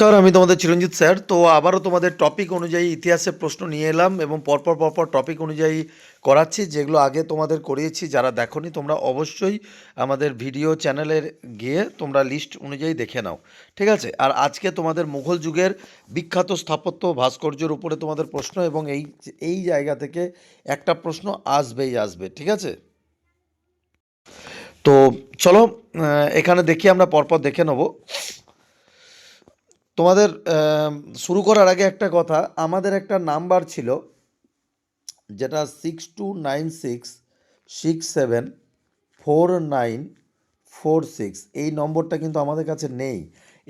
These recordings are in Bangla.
নমস্কার, আমি তোমাদের চিরঞ্জিত স্যার। তো আবারও তোমাদের টপিক অনুযায়ী ইতিহাসের প্রশ্ন নিয়ে এলাম এবং পরপর পরপর টপিক অনুযায়ী করাচ্ছি, যেগুলো আগে তোমাদের করিয়েছি। যারা দেখোনি, তোমরা অবশ্যই আমাদের ভিডিও চ্যানেলের গিয়ে তোমরা লিস্ট অনুযায়ী দেখে নাও। ঠিক আছে? আর আজকে তোমাদের মুঘল যুগের বিখ্যাত স্থাপত্য ভাস্কর্যের উপরে তোমাদের প্রশ্ন এবং এই এই জায়গা থেকে একটা প্রশ্ন আসবেই আসবে। ঠিক আছে? তো চলো এখানে দেখি আমরা পরপর দেখে নেব। তোমাদের শুরু করার আগে একটা কথা। আমাদের একটা নাম্বার ছিল, যেটা six two nine six six seven four nine four six এই নম্বরটা কিন্তু আমাদের কাছে নেই।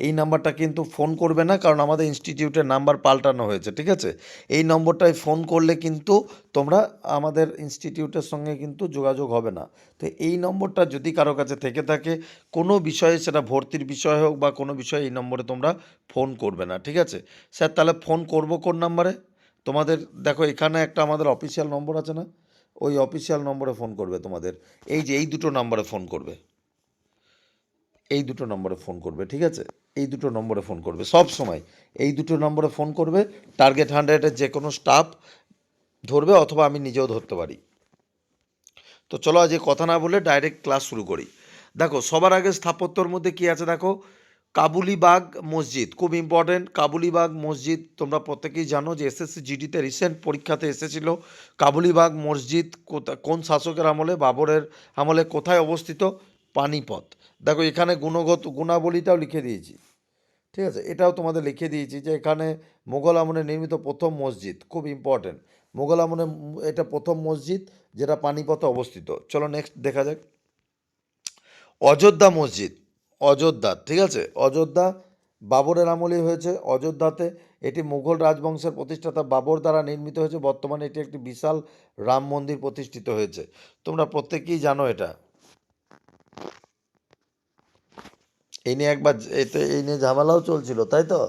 এই নাম্বারটা কিন্তু ফোন করবে না, কারণ আমাদের ইনস্টিটিউটের নাম্বার পাল্টানো হয়েছে, ঠিক আছে? এই নম্বরটায় ফোন করলে কিন্তু তোমরা আমাদের ইনস্টিটিউটের সঙ্গে কিন্তু যোগাযোগ হবে না। তো এই নম্বরটা যদি কারও কাছে থেকে থাকে, কোনো বিষয়ে সেটা ভর্তির বিষয় হোক বা কোনো বিষয়ে এই নম্বরে তোমরা ফোন করবে না, ঠিক আছে? স্যার, তাহলে ফোন করব কোন নাম্বারে? তোমাদের, দেখো এখানে একটা আমাদের অফিসিয়াল নম্বর আছে না? ওই অফিসিয়াল নম্বরে ফোন করবে তোমাদের। এই যে, এই দুটো নম্বরে ফোন করবে। এই দুটো নম্বরে ফোন করবে, ঠিক আছে? এই দুটো নম্বরে ফোন করবে, সব সময়। এই দুটো নম্বরে ফোন করবে, টার্গেট হান্ড্রেডের যে কোনো স্টাফ ধরবে অথবা আমি নিজেও ধরতে পারি। তো চলো আজ কথা না বলে ডাইরেক্ট ক্লাস শুরু করি। দেখো, সবার আগে স্থাপত্যর মধ্যে কি আছে দেখো? কাবুলিবাগ মসজিদ, খুব ইম্পর্টেন্ট কাবুলিবাগ মসজিদ, তোমরা প্রত্যেকেই জানো যে এসএসসি জিডিতে রিসেন্ট পরীক্ষাতে এসেছিল। কাবুলিবাগ মসজিদ কোন শাসকের আমলে, বাবরের আমলে কোথায় অবস্থিত? পানিপথ। দেখো, এখানে গুণগত, গুণাবলীটাও লিখে দিয়েছি। ঠিক আছে? এটাও তোমাদের লিখে দিয়েছি যে এখানে মোগল আমলে নির্মিত প্রথম মসজিদ, খুব ইম্পর্টেন্ট মোগল আমলে এটা প্রথম মসজিদ যেটা পানিপথে অবস্থিত। চলো নেক্সট দেখা যাক। অযোধ্যা মসজিদ, অযোধ্যা, ঠিক আছে? অযোধ্যা বাবরের আমলেই হয়েছে। অযোধ্যাতে এটি মুঘল রাজবংশের প্রতিষ্ঠাতা বাবর দ্বারা নির্মিত হয়েছে। বর্তমানে এটি একটি বিশাল রাম মন্দির প্রতিষ্ঠিত হয়েছে। তোমরা প্রত্যেকেই জানো এটা। এই নিয়ে একবার এতে এই নিয়ে ঝামেলাও চলছিল, তাই তো?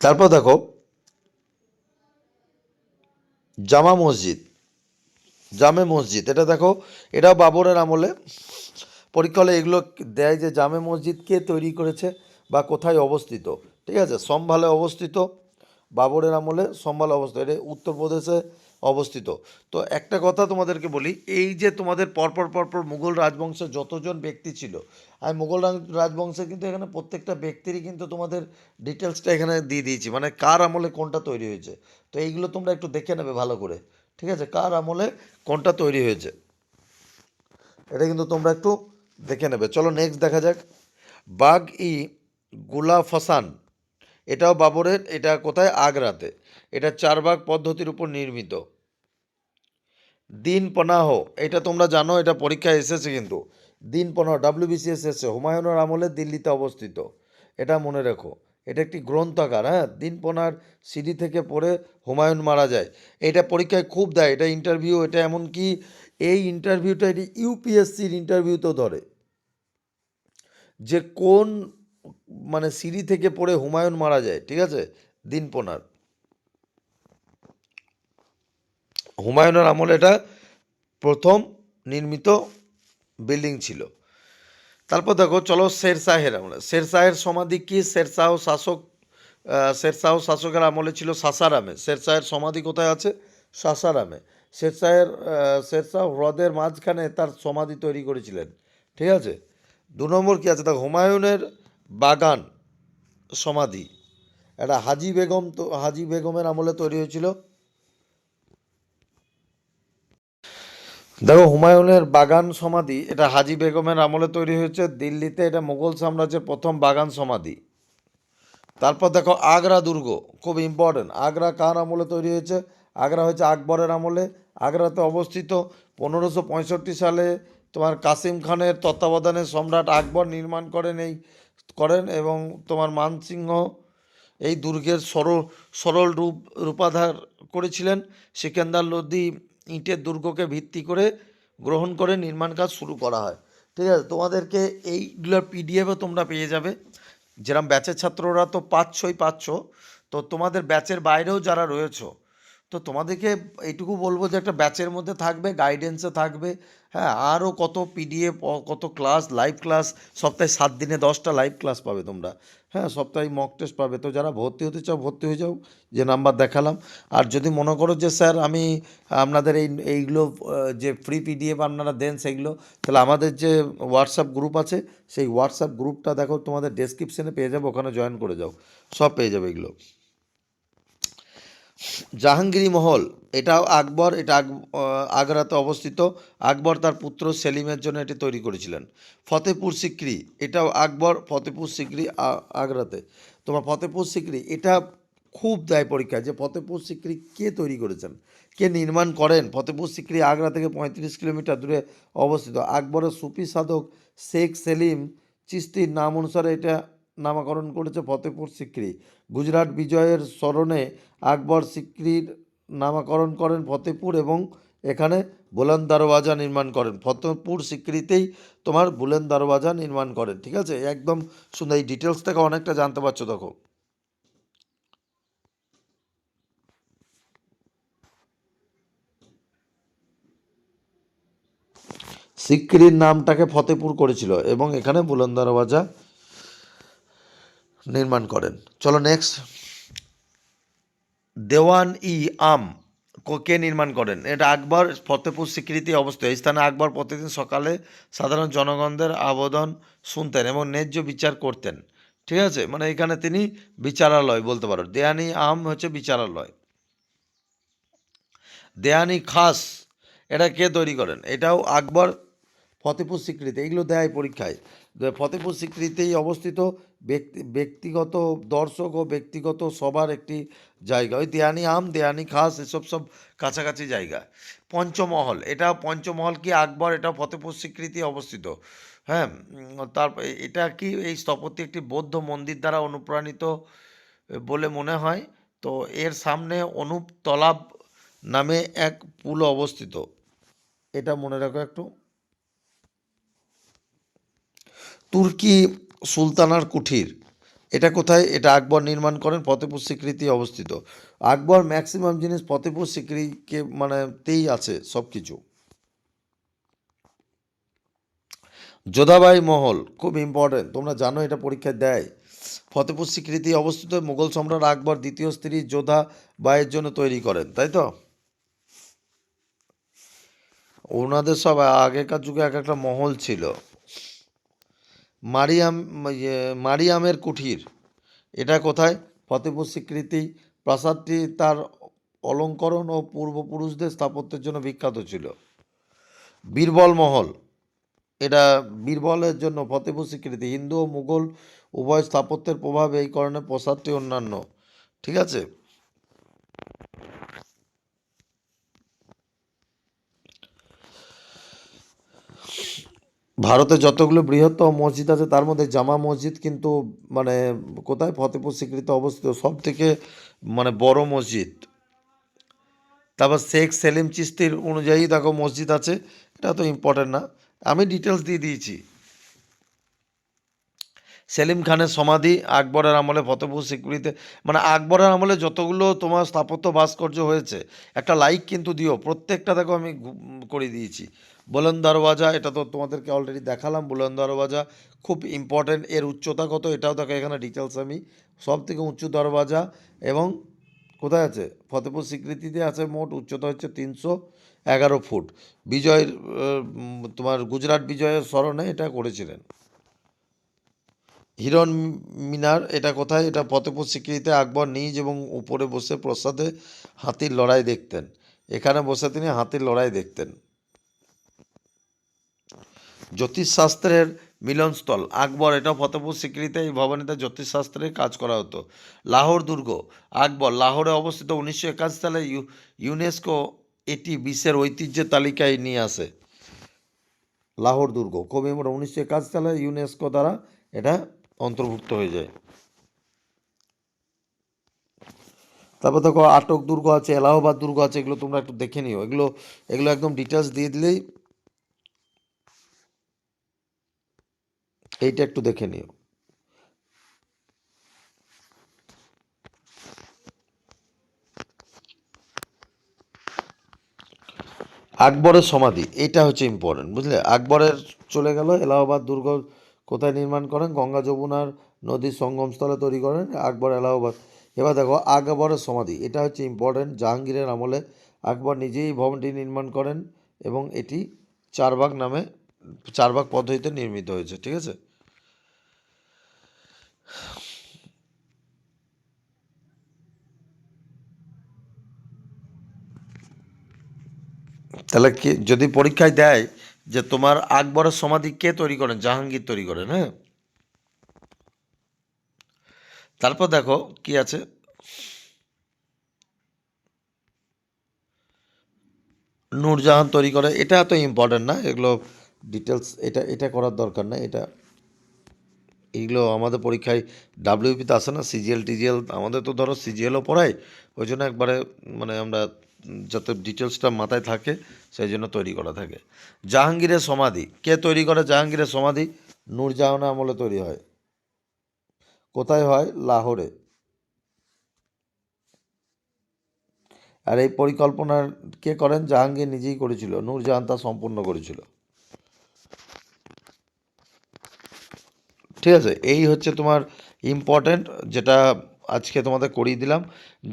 তারপর দেখো, জামা মসজিদ, জামে মসজিদ, এটা দেখো, এটাও বাবরের আমলে। পরীক্ষা হলে এগুলো দেয় যে জামে মসজিদ কে তৈরি করেছে বা কোথায় অবস্থিত, ঠিক আছে? সম্ভালে অবস্থিত বাবরের আমলে সম্ভালে অবস্থিত এটা উত্তরপ্রদেশে অবস্থিত। তো একটা কথা তোমাদেরকে বলি, এই যে তোমাদের পরপর পরপর মুঘল রাজবংশের যতজন ব্যক্তি ছিল, আমি মুঘল রাজ- রাজবংশে কিন্তু এখানে প্রত্যেকটা ব্যক্তিরই কিন্তু তোমাদের ডিটেলসটা এখানে দিয়ে দিয়েছি মানে কার আমলে কোনটা তৈরি হয়েছে। তো এইগুলো তোমরা একটু দেখে নেবে ভালো করে, ঠিক আছে? কার আমলে কোনটা তৈরি হয়েছে? এটা কিন্তু তোমরা একটু দেখে নেবে। চলো নেক্সট দেখা যাক। বাগ ই গুলা ফসান এটাও বাবরের, এটা কোথায়? আগ্রাতে। এটা চারবাগ পদ্ধতির উপর নির্মিত। দিন পনাহ, এটা তোমরা জানো, এটা পরীক্ষায় এসেছে কিন্তু। দিন পনাহ, ডাব্লিউবিসিএস এসেছে, হুমায়ুনের আমলে দিল্লিতে অবস্থিত। এটা মনে রেখো, এটা একটি গ্রন্থাগার হ্যাঁ? দিন দিনপনার সিডি থেকে পড়ে হুমায়ুন মারা যায়। এটা পরীক্ষায় খুব দেয়, এটা ইন্টারভিউ এটা এমনকি এই ইন্টারভিউটা এটি ইউপিএসসির ইন্টারভিউতেও ধরে। যে কোন মানে সিঁড়ি থেকে পড়ে হুমায়ুন মারা যায়, ঠিক আছে? দিনপনার। হুমায়ুনের আমলে এটা প্রথম নির্মিত বিল্ডিং ছিল। তারপর দেখো, চলো শেরশাহের আমলে। শেরশাহের সমাধি কি? শেরশাহ শাসক শেরশাহ শাসকের আমলে ছিল সাসারামে। শেরশাহের সমাধি কোথায় আছে? সাসারামে। শেরশাহের শেরশাহ হ্রদের মাঝখানে তার সমাধি তৈরি করেছিলেন। ঠিক আছে? দু নম্বর কী আছে? দেখো, হুমায়ুনের বাগান, সমাধি। এটা হাজি বেগম তো, হাজি বেগমের আমলে তৈরি হয়েছিল। দেখো, হুমায়ুনের বাগান সমাধি, এটা হাজি বেগমের আমলে তৈরি হয়েছে। দিল্লিতে এটা মুঘল সাম্রাজ্যের প্রথম বাগান সমাধি। তারপর দেখো, আগ্রা দুর্গ, খুব ইম্পর্টেন্ট আগ্রা কার আমলে তৈরি হয়েছে? আগ্রা হয়েছে আকবরের আমলে। আগ্রাতে অবস্থিত পনেরোশো সালে তোমার কাসিম খানের তত্ত্বাবধানে সম্রাট আকবর নির্মাণ করেন এই করেন এবং তোমার মানসিংহ এই দুর্গের সরল সরল রূপ, রূপাধার করেছিলেন। সিকেন্দার লোদি ইটের দুর্গকে ভিত্তি করে গ্রহণ করে নির্মাণ কাজ শুরু করা হয়। ঠিক আছে, তোমাদেরকে এইগুলোর পিডিএফও তোমরা পেয়ে যাবে। যেরকম ব্যাচের ছাত্ররা তো পাচ্ছই পাচ্ছ তো তোমাদের ব্যাচের বাইরেও যারা রয়েছো তো তোমাদেরকে এইটুকু বলব যে একটা ব্যাচের মধ্যে থাকবে গাইডেন্সে থাকবে। হ্যাঁ আরও কত পিডিএফ কত ক্লাস লাইভ ক্লাস সপ্তাহে সাত দিনে দশটা লাইভ ক্লাস পাবে তোমরা। হ্যাঁ সপ্তাহে মক টেস্ট পাবে। তো যারা ভর্তি হতে চাও, ভর্তি হয়ে যাও, যে নাম্বার দেখালাম। আর যদি মনে করো যে, স্যার, আমি আপনাদের এই, এইগুলো যে ফ্রি পিডিএফ আপনারা দেন সেইগুলো, তাহলে আমাদের যে হোয়াটসঅ্যাপ গ্রুপ আছে, সেই হোয়াটসঅ্যাপ গ্রুপটা দেখো, তোমাদের ডেসক্রিপশনে পেয়ে যাবে, ওখানে জয়েন করে যাও। সব পেয়ে যাবে এগুলো। জাহাঙ্গীরি মহল, এটাও আকবর, এটা আগ আগ্রাতে অবস্থিত। আকবর তার পুত্র সেলিমের জন্য এটি তৈরি করেছিলেন। ফতেপুর সিক্রি, এটাও আকবর ফতেপুর সিক্রি আগ্রাতে। তোমার ফতেপুর সিক্রি, এটা খুব দায় পরীক্ষায় যে ফতেপুর সিক্রি কে তৈরি করেছেন, কে নির্মাণ করেন। ফতেপুর সিক্রি আগ্রা থেকে পঁয়ত্রিশ কিলোমিটার দূরে অবস্থিত। আকবরের সুফি সাধক শেখ সেলিম চিস্তির নাম অনুসারে এটা নামকরণ করেছে ফতেপুর সিক্রি। গুজরাট বিজয়ের স্মরণে আকবর সিক্রির নামাকরণ করেন ফতেপুর এবং এখানে বুলন্দ দরওয়াজা নির্মাণ করেন। ফতেপুর সিক্রিতেই তোমার বুলন্দ দরওয়াজা নির্মাণ করেন, ঠিক আছে? একদম সুন্দর, এই ডিটেলস থেকে অনেকটা জানতে পারছ দেখো। সিক্রির নামটাকে ফতেপুর করেছিল এবং এখানে বুলন্দ দরওয়াজা নির্মাণ করেন। চলো নেক্সট দেওয়ান ই আম কো- নির্মাণ করেন? এটা আকবর ফতেপুর স্বীকৃতি অবস্থিত। এই স্থানে আকবর প্রতিদিন সকালে সাধারণ জনগণদের আবেদন শুনতেন এবং ন্যায্য বিচার করতেন। ঠিক আছে? মানে এখানে তিনি বিচারালয় বলতে পারো দেয়ানি আম হচ্ছে বিচারালয়। দেয়ানি খাস, এটা কে তৈরি করেন? এটাও আকবর ফতেপুর স্বীকৃতি। এগুলো দেয় পরীক্ষায়। ফতেপুর স্বীকৃতিতেই অবস্থিত ব্যক্তি, ব্যক্তিগত দর্শক ও ব্যক্তিগত সবার একটি জায়গা। ওই দেয়ানি আম, দেয়ানি খাস, এসব সব কাছাকাছি জায়গা। পঞ্চমহল, এটা পঞ্চমহল কি আকবর? এটা ফতেপুর স্বীকৃতি অবস্থিত। হ্যাঁ তারপর এটা কি এই স্থপতি একটি বৌদ্ধ মন্দির দ্বারা অনুপ্রাণিত বলে মনে হয়? তো এর সামনে অনুপ তলাব নামে এক পুল অবস্থিত। এটা মনে রাখো একটু। তুর্কি সুলতানার কুঠির। এটা কোথায়? এটা আকবর নির্মাণ করেন ফতেপুর স্বীকৃতি অবস্থিত। আকবর ম্যাক্সিমাম জিনিস ফতেপুর স্বীকৃতিকে মানে তেই আছে সব কিছু যোধাবাই মহল খুব ইম্পর্টেন্ট তোমরা জানো এটা পরীক্ষায় দেয়। ফতেপুর স্বীকৃতি অবস্থিত, মুঘল সম্রাট আকবর দ্বিতীয় স্ত্রী যোধা বাইয়ের জন্য তৈরি করেন, তাই তো? ওনাদের সব আগেকার যুগে এক একটা মহল ছিল। মারিয়াম ইয়ে, মারিয়ামের কুঠির। এটা কোথায়? ফতেপুর স্বীকৃতি। প্রাসাদটি তার অলঙ্করণ ও পূর্বপুরুষদের স্থাপত্যের জন্য বিখ্যাত ছিল। বীরবল মহল। এটা বীরবলের জন্য ফতেপুর স্বীকৃতি। হিন্দু ও মুঘল উভয় স্থাপত্যের প্রভাবে এই কারণে প্রাসাদটি অন্যান্য। ঠিক আছে? ভারতে যতগুলো বৃহত্তম মসজিদ আছে, তার মধ্যে জামা মসজিদ কিন্তু মানে কোথায়? ফতেপুর স্বীকৃত অবস্থিত সব থেকে মানে বড় মসজিদ। তারপর শেখ সেলিম চিস্তির অনুযায়ী দেখো মসজিদ আছে। এটা তো ইম্পর্টেন্ট না। আমি ডিটেলস দিয়ে দিয়েছি। সেলিম খানের সমাধি আকবরের আমলে ফতেপুর সিকিউরিতে মানে আকবরের আমলে যতগুলো তোমার স্থাপত্য ভাস্কর্য হয়েছে, একটা লাইক কিন্তু দিও। প্রত্যেকটা দেখো আমি করে দিয়েছি। বুলন্দ দরওয়াজা এটা তো তোমাদেরকে অলরেডি দেখালাম বুলন্দ দরওয়াজা খুব ইম্পর্টেন্ট এর উচ্চতা কত এটাও দেখো এখানে ডিটেলস আমি। সব থেকে উঁচু দরওয়াজা এবং কোথায় আছে? ফতেপুর স্বীকৃতিতে আছে মোট, উচ্চতা হচ্ছে তিনশো এগারো ফুট। বিজয়ের তোমার গুজরাট বিজয়ের স্মরণে এটা করেছিলেন। হিরণ মিনার, এটা কোথায়? এটা ফতেপুর স্বীকৃতিতে আকবর নিজ এবং উপরে বসে প্রসাদে হাতির লড়াই দেখতেন। এখানে বসে তিনি হাতির লড়াই দেখতেন। জ্যোতিষশাস্ত্রের মিলনস্থল। আকবর এটা ফতেপুর স্বীকৃতিতে এই ভবনেতে জ্যোতিষশাস্ত্রের কাজ করা হতো। লাহোর দুর্গ, আকবর, লাহোরে অবস্থিত উনিশশো একাশি সালে ইউ- ইউনেস্কো এটি বিশ্বের ঐতিহ্যের তালিকায় নিয়ে আসে। লাহোর দুর্গ, কবি উনিশশো একাশি সালে ইউনেস্কো দ্বারা এটা অন্তর্ভুক্ত হয়ে যায়। তারপর দেখো, আটক দুর্গ আছে, এলাহাবাদ দুর্গ আছে, এগুলো তোমরা একটু দেখে নিও। এগুলো এগুলো একদম ডিটেলস দিয়ে দিলেই এইটা একটু দেখে নিও। আকবরের সমাধি, এটা হচ্ছে ইম্পর্টেন্ট বুঝলে? আকবরের চলে গেল, এলাহাবাদ দুর্গ কোথায় নির্মাণ করেন? গঙ্গা যমুনার নদীর সঙ্গমস্থলে তৈরি করেন আকবর এলাহাবাদ। এবার দেখো, আকবরের সমাধি, এটা হচ্ছে ইম্পর্টেন্ট জাহাঙ্গীরের আমলে আকবর নিজেই ভবনটি নির্মাণ করেন এবং এটি চারবাগ নামে চারবাগ পদ্ধতিতে নির্মিত হয়েছে, ঠিক আছে? তাহলে কি, যদি পরীক্ষায় দেয় যে তোমার আকবরের সমাধি কে তৈরি করেন? জাহাঙ্গীর তৈরি করেন হ্যাঁ? তারপর দেখো কি আছে। নূরজাহান তৈরি করে, এটা এত ইম্পর্টেন্ট না, এগুলো ডিটেলস এটা এটা করার দরকার না এটা এইগুলো আমাদের পরীক্ষায় ডাব্লিউপিতে আসে না সিজিএল টিজিএল আমাদের তো ধরো সিজিএলও পড়ায়, ওই জন্য একবারে মানে আমরা যাতে ডিটেলসটা মাথায় থাকে, সেই জন্য তৈরি করা থাকে। জাহাঙ্গীরের সমাধি। কে তৈরি করে জাহাঙ্গীরের সমাধি? নূরজাহান আমলে তৈরি হয়। কোথায় হয়? লাহোরে। আর এই পরিকল্পনা কে করেন? জাহাঙ্গীর নিজেই করেছিল। নূরজাহান তা সম্পূর্ণ করেছিল। ঠিক আছে, এই হচ্ছে তোমার ইম্পর্ট্যান্ট যেটা আজকে তোমাদের করিয়ে দিলাম।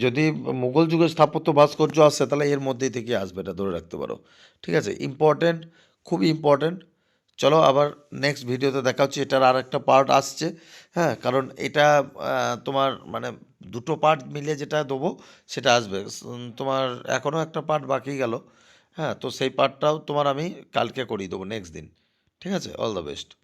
যদি মুঘল যুগের স্থাপত্য ভাস্কর্য আসছে তাহলে এর মধ্যেই থেকে আসবে, এটা ধরে রাখতে পারো। ঠিক আছে? ইম্পর্ট্যান্ট খুবই ইম্পর্ট্যান্ট চলো, আবার নেক্সট ভিডিওতে দেখা হচ্ছে, এটার আর একটা পার্ট আসছে। হ্যাঁ কারণ এটা তোমার মানে দুটো পার্ট মিলে যেটা দেবো, সেটা আসবে। তোমার এখনও একটা পার্ট বাকি গেল। হ্যাঁ তো সেই পার্টটাও তোমার আমি কালকে করিয়ে দেবো নেক্সট দিন। ঠিক আছে? All the best